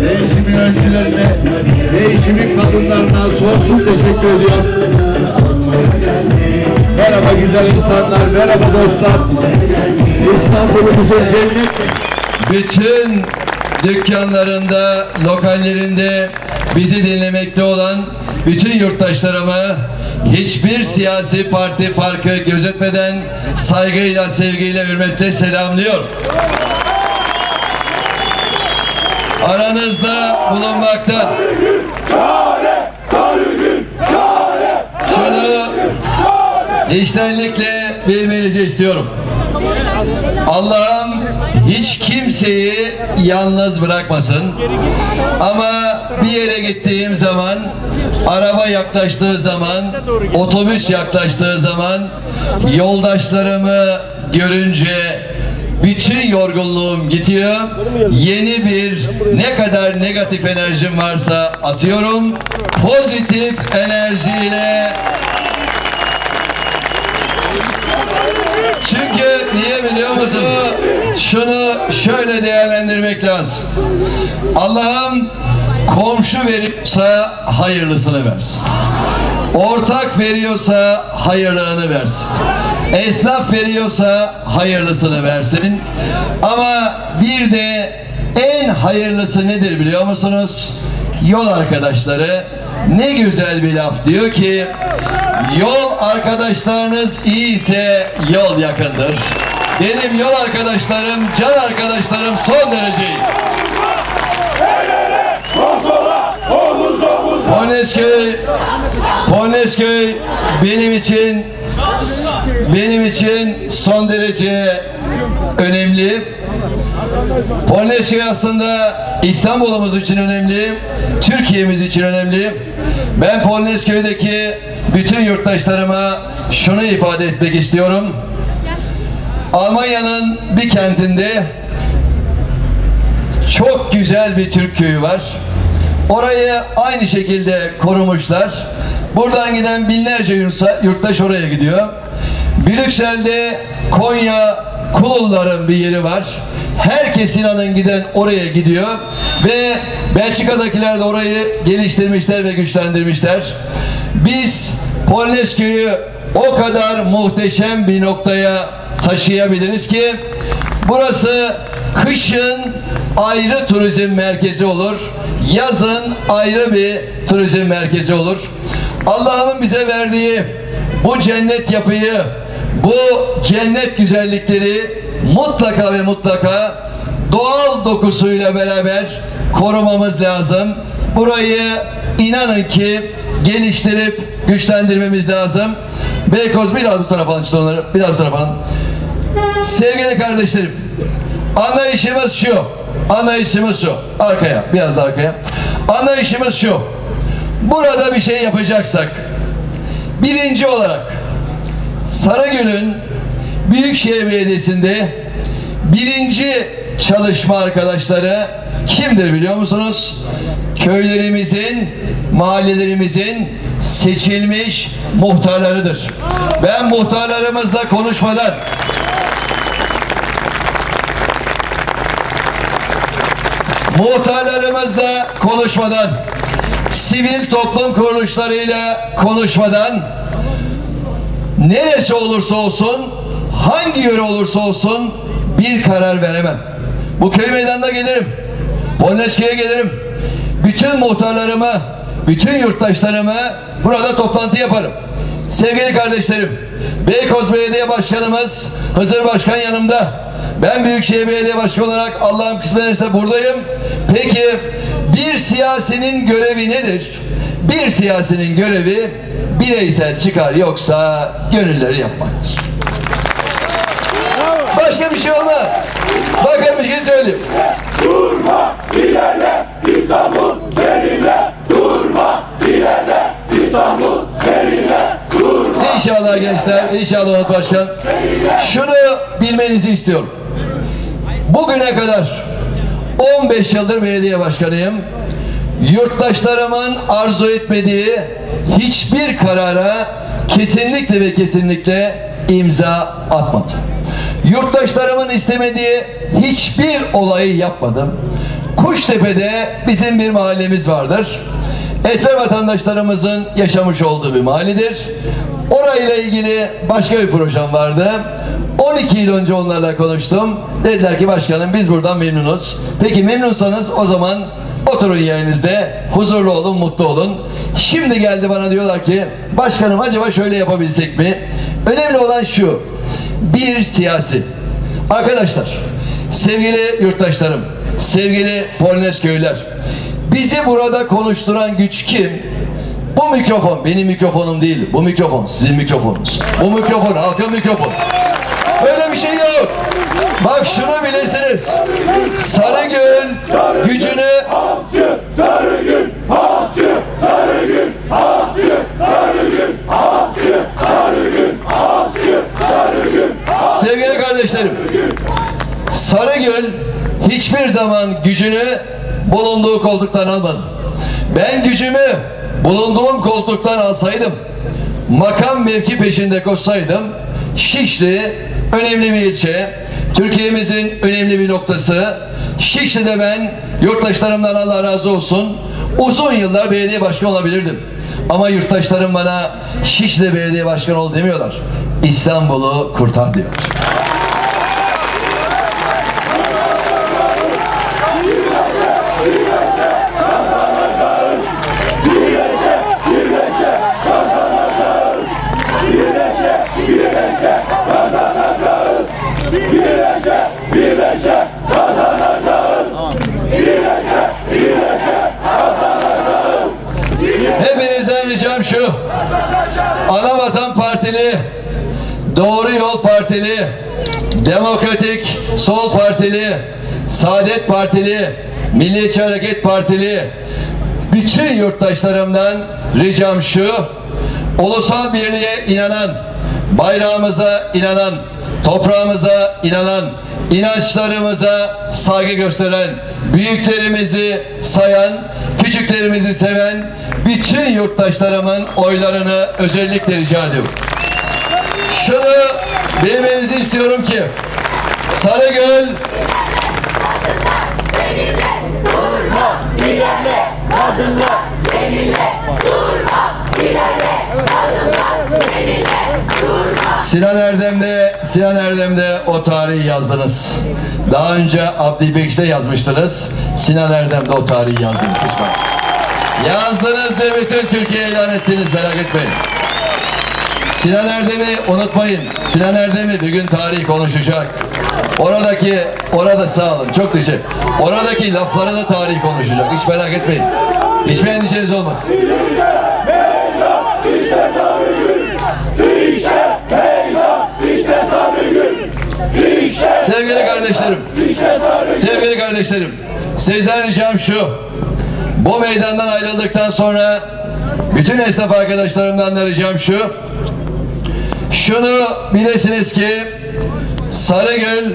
Değişimin öncülerine, değişimin kadınlarına sonsuz teşekkür ediyorum. Merhaba güzel insanlar, merhaba dostlar. İstanbul'umuzun cennet bütün dükkanlarında, lokallerinde bizi dinlemekte olan bütün yurttaşlarımı hiçbir siyasi parti farkı gözetmeden saygıyla, sevgiyle, hürmetle selamlıyor. Aranızda bulunmaktan şunu içtenlikle bilmenizi istiyorum. Allah'ım hiç kimseyi yalnız bırakmasın. Ama bir yere gittiğim zaman, araba yaklaştığı zaman, otobüs yaklaştığı zaman, yoldaşlarımı görünce bütün yorgunluğum gidiyor. Yeni bir ne kadar negatif enerjim varsa atıyorum. Pozitif enerjiyle Çünkü niye biliyor musun? Şunu şöyle değerlendirmek lazım. Allah'ım komşu veriyorsa hayırlısını versin. Ortak veriyorsa hayırlığını versin. Esnaf veriyorsa hayırlısını versin. Ama bir de en hayırlısı nedir biliyor musunuz? Yol arkadaşları ne güzel bir laf diyor ki yol arkadaşlarınız iyi ise yol yakındır. Benim yol arkadaşlarım, can arkadaşlarım son derece iyi. Polnesköy, Polnesköy benim için benim için son derece önemli. Polnesköy aslında İstanbul'umuz için önemli, Türkiye'miz için önemli. Ben Polnesköy'deki bütün yurttaşlarıma şunu ifade etmek istiyorum. Almanya'nın bir kentinde çok güzel bir Türk köyü var. Orayı aynı şekilde korumuşlar. Buradan giden binlerce yurttaş oraya gidiyor. Brüksel'de Konya Kululların bir yeri var. Herkes inanın giden oraya gidiyor ve Belçika'dakiler de orayı geliştirmişler ve güçlendirmişler. Biz Polnesköy'ü o kadar muhteşem bir noktaya taşıyabiliriz ki burası kışın ayrı turizm merkezi olur. Yazın ayrı bir turizm merkezi olur. Allah'ın bize verdiği bu cennet yapıyı, bu cennet güzellikleri mutlaka ve mutlaka doğal dokusuyla beraber korumamız lazım. Burayı inanın ki geliştirip güçlendirmemiz lazım. Beykoz biraz bu tarafa alın onları. Biraz bu tarafa alın. Sevgili kardeşlerim, anlayışımız şu. Anlayışımız şu. Arkaya, biraz da arkaya. Anlayışımız şu. Burada bir şey yapacaksak, birinci olarak Sarıgül'ün Büyükşehir Belediyesi'nde birinci çalışma arkadaşları kimdir biliyor musunuz? Köylerimizin, mahallelerimizin seçilmiş muhtarlarıdır. Ben muhtarlarımızla konuşmadan muhtarlarımızla konuşmadan sivil toplum kuruluşlarıyla konuşmadan neresi olursa olsun hangi yöre olursa olsun bir karar veremem. Bu köy meydanına gelirim. Polnesköy'e gelirim. Bütün muhtarlarımı, bütün yurttaşlarımı burada toplantı yaparım. Sevgili kardeşlerim, Beykoz Belediye Başkanımız Hızır Başkan yanımda. Ben Büyükşehir Belediye Başkanı olarak Allah'ım kısmet ederse buradayım. Peki bir siyasinin görevi nedir? Bir siyasinin görevi bireysel çıkar yoksa gönülleri yapmaktır. Başka bir şey olmaz. Bakın bir şey söyleyeyim. Durma ilerle İstanbul seninle Durma ilerle İstanbul seninle Durma İnşallah gençler, inşallah Başkan. Şunu bilmenizi istiyorum. Bugüne kadar 15 yıldır belediye başkanıyım. Yurttaşlarımın arzu etmediği hiçbir karara kesinlikle ve kesinlikle imza atmadım. Yurttaşlarımın istemediği hiçbir olayı yapmadım. Kuştepe'de bizim bir mahallemiz vardır. Esmer vatandaşlarımızın yaşamış olduğu bir mahalledir. Orayla ilgili başka bir projem vardı. 12 yıl önce onlarla konuştum. Dediler ki başkanım biz buradan memnunuz. Peki memnunsanız o zaman oturun yerinizde huzurlu olun, mutlu olun. Şimdi geldi bana diyorlar ki başkanım acaba şöyle yapabilsek mi? Önemli olan şu. Bir siyasi. Arkadaşlar, sevgili yurttaşlarım, sevgili Polnes köyler, bizi burada konuşturan güç kim? Bu mikrofon benim mikrofonum değil. Bu mikrofon sizin mikrofonunuz. Bu mikrofon halkın mikrofonu. Öyle bir şey yok. Bak şunu bilesiniz. Sarıgöl gücünü Halkçı Sarıgül, halkçı Sarıgül, halkçı Sarıgül, halkçı Sarıgül, halkçı Sarıgül. sevgili kardeşlerim. Sarıgöl hiçbir zaman gücünü bulunduğu koltuktan almadı. Ben gücümü bulunduğum koltuktan alsaydım, makam mevki peşinde koşsaydım, Şişli önemli bir ilçe, Türkiye'mizin önemli bir noktası. Şişli'de ben yurttaşlarımdan Allah razı olsun uzun yıllar belediye başkanı olabilirdim. Ama yurttaşlarım bana Şişli belediye başkanı ol demiyorlar. İstanbul'u kurtar diyor. Birleşe, birleşe kazanacağız. Birleşe, birleşe kazanacağız. Hepinizden ricam şu. Anavatan Partili, Doğru Yol Partili, Demokratik Sol Partili, Saadet Partili, Milliyetçi Hareket Partili, bütün yurttaşlarımdan ricam şu. Ulusal birliğe inanan, bayrağımıza inanan, toprağımıza inanan, inançlarımıza saygı gösteren, büyüklerimizi sayan, küçüklerimizi seven bütün yurttaşlarımın oylarını özellikle rica ediyorum. Bilmenizi istiyorum ki Sarıgöl Sinan Erdem'de Sinan Erdem'de o tarihi yazdınız. Daha önce Abdi Bekş'te yazmıştınız. Sinan Erdem'de o tarihi yazdınız. Yazdınız ve bütün Türkiye'ye ilan ettiniz merak etmeyin. Sinan Erdem'i unutmayın. Sinan Erdem'i bir gün tarih konuşacak. Oradaki, orada sağ olun. Çok teşekkür. Oradaki lafları da tarih konuşacak. Hiç merak etmeyin. Hiçbir endişeniz olmasın. Sevgili kardeşlerim, sevgili kardeşlerim, sizden ricam şu. Bu meydandan ayrıldıktan sonra bütün esnaf arkadaşlarımdan da ricam şu. Şunu bilesiniz ki Sarıgül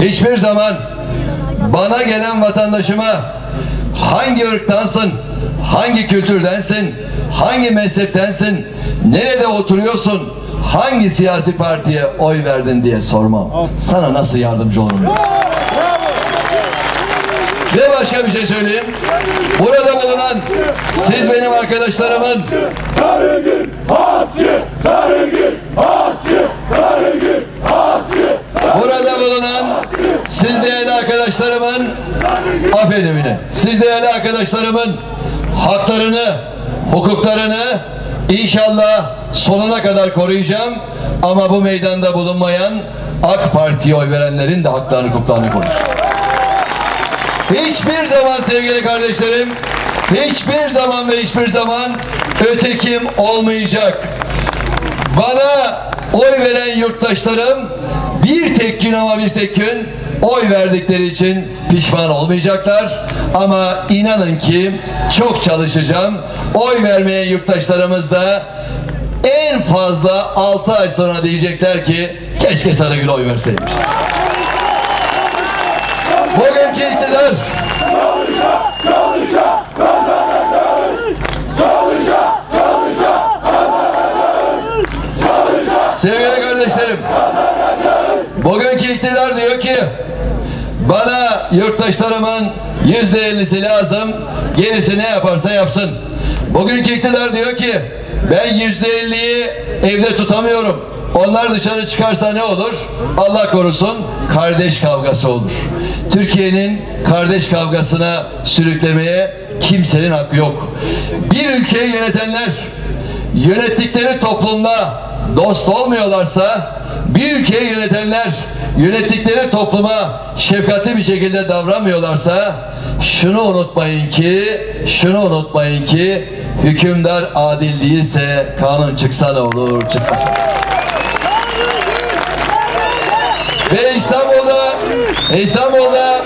hiçbir zaman bana gelen vatandaşıma hangi ırktansın, hangi kültürdensin, hangi mezheptensin, nerede oturuyorsun, hangi siyasi partiye oy verdin diye sormam. Sana nasıl yardımcı olurum. Ve başka bir şey söyleyeyim. Burada bulunan siz benim arkadaşlarımın Sarıgül, hakçı, Sarıgül, hakçı, Sarıgül, hakçı, Burada bulunan siz değerli arkadaşlarımın aferin yine. Siz değerli arkadaşlarımın haklarını, hukuklarını inşallah sonuna kadar koruyacağım. Ama bu meydanda bulunmayan AK Parti'ye oy verenlerin de haklarını, hukuklarını koruyacağım. Hiçbir zaman sevgili kardeşlerim, hiçbir zaman ve hiçbir zaman ötekim olmayacak. Bana oy veren yurttaşlarım bir tek gün ama bir tek gün oy verdikleri için pişman olmayacaklar. Ama inanın ki çok çalışacağım. Oy vermeye yurttaşlarımız da en fazla 6 ay sonra diyecekler ki keşke Sarıgül oy verseymiş. Bugünkü iktidar çalışa, çalışa, Sevgili bugünkü iktidar diyor ki bana yurttaşlarımın Yüzde ellisi lazım. Gerisi ne yaparsa yapsın. Bugünkü iktidar diyor ki ben yüzde elliyi evde tutamıyorum. Onlar dışarı çıkarsa ne olur? Allah korusun kardeş kavgası olur. Türkiye'nin kardeş kavgasına sürüklemeye kimsenin hakkı yok. Bir ülkeyi yönetenler yönettikleri toplumda dost olmuyorlarsa bir ülkeyi yönetenler yönettikleri topluma şefkatli bir şekilde davranmıyorlarsa şunu unutmayın ki şunu unutmayın ki hükümdar adil değilse kanun çıksa ne olur çıkmasa. Ve İstanbul'da İstanbul'da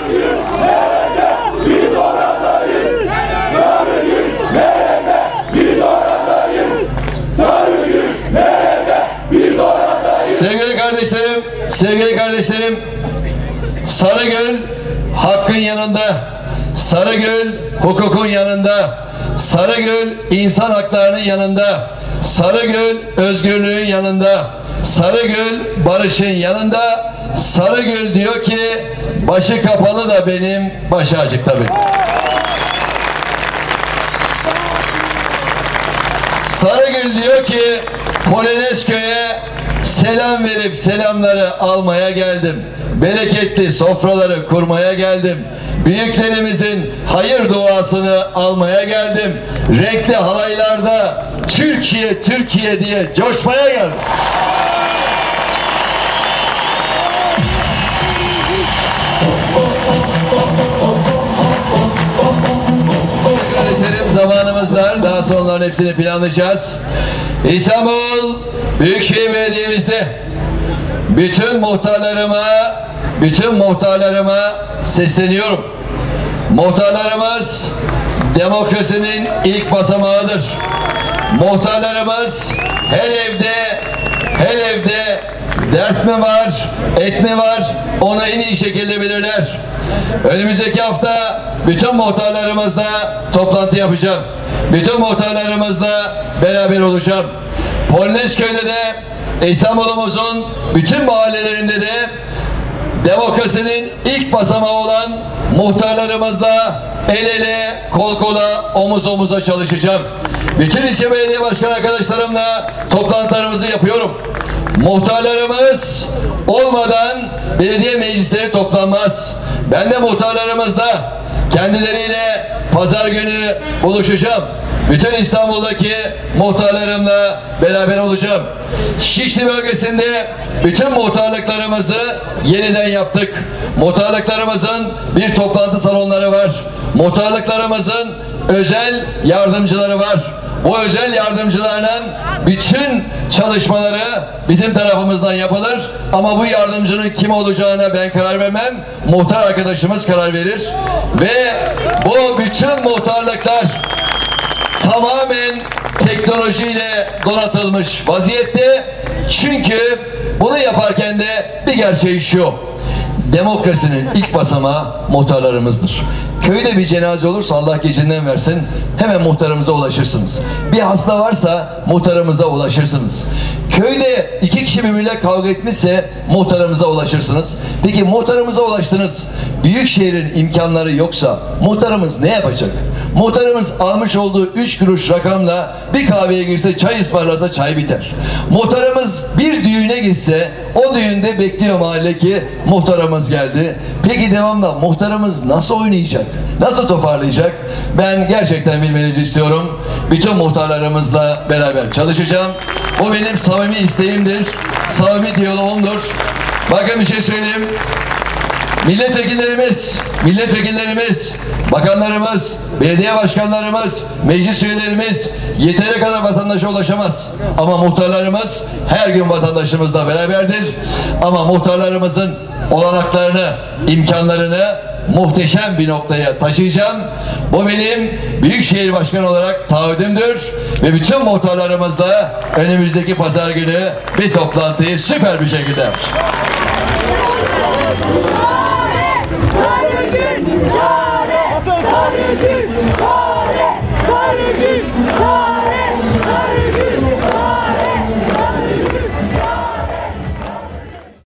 Biz oradayız. Sarı gün nerede? Biz oradayız. Sarı gün nerede? Biz oradayız. Sevgili kardeşlerim, sevgili kardeşlerim, Sarıgül hakkın yanında, Sarıgül hukukun yanında, Sarıgül insan haklarının yanında, Sarıgül özgürlüğün yanında, Sarıgül barışın yanında, Sarıgül diyor ki başı kapalı da benim, başı açık benim. Sarıgül diyor ki Polonezköy'e selam verip selamları almaya geldim. Bereketli sofraları kurmaya geldim. Büyüklerimizin hayır duasını almaya geldim. Renkli halaylarda Türkiye Türkiye diye coşmaya geldim. Sonra onların hepsini planlayacağız. İstanbul Büyükşehir Belediye'mizde bütün muhtarlarıma bütün muhtarlarıma sesleniyorum. Muhtarlarımız demokrasinin ilk basamağıdır. Muhtarlarımız her evde dert mi var, et mi var onu en iyi şekilde bilirler. Önümüzdeki hafta bütün muhtarlarımızla toplantı yapacağım. Bütün muhtarlarımızla beraber olacağım. Polonezköy'de de İstanbul'umuzun bütün mahallelerinde de demokrasinin ilk basamağı olan muhtarlarımızla el ele, kol kola, omuz omuza çalışacağım. Bütün ilçe belediye başkan arkadaşlarımla toplantılarımızı yapıyorum. Muhtarlarımız olmadan belediye meclisleri toplanmaz. Ben de muhtarlarımızla kendileriyle pazar günü buluşacağım. Bütün İstanbul'daki muhtarlarımla beraber olacağım. Şişli bölgesinde bütün muhtarlıklarımızı yeniden yaptık. Muhtarlıklarımızın bir toplantı salonları var. Muhtarlıklarımızın özel yardımcıları var. Bu özel yardımcılarla bütün çalışmaları bizim tarafımızdan yapılır. Ama bu yardımcının kim olacağına ben karar vermem. Muhtar arkadaşımız karar verir. Ve bu bütün muhtarlıklar tamamen teknolojiyle donatılmış vaziyette. Çünkü bunu yaparken de bir gerçeği şu. Demokrasinin ilk basamağı muhtarlarımızdır. Köyde bir cenaze olursa Allah gecinden versin hemen muhtarımıza ulaşırsınız. Bir hasta varsa muhtarımıza ulaşırsınız. Köyde iki kişi birbiriyle kavga etmişse muhtarımıza ulaşırsınız. Peki muhtarımıza ulaştınız. Büyük şehrin imkanları yoksa muhtarımız ne yapacak? Muhtarımız almış olduğu 3 kuruş rakamla bir kahveye girse çay ısmarlasa çay biter. Muhtarımız bir düğüne gitse o düğünde bekliyor mahalle ki muhtarımız geldi. Peki devamlı muhtarımız nasıl oynayacak? Nasıl toparlayacak? Ben gerçekten bilmenizi istiyorum. Bütün muhtarlarımızla beraber çalışacağım. Bu benim samimi isteğimdir. Samimi diyaloğumdur. Bakın bir şey söyleyeyim. Milletvekillerimiz, milletvekillerimiz, bakanlarımız, belediye başkanlarımız, meclis üyelerimiz yeteri kadar vatandaşa ulaşamaz. Ama muhtarlarımız her gün vatandaşımızla beraberdir. Ama muhtarlarımızın olanaklarını, imkanlarını muhteşem bir noktaya taşıyacağım. Bu benim Büyükşehir Başkanı olarak taahhüdümdür. Ve bütün muhtarlarımızla önümüzdeki pazar günü bir toplantıyı süper bir şekilde yapacağım. Giorgio!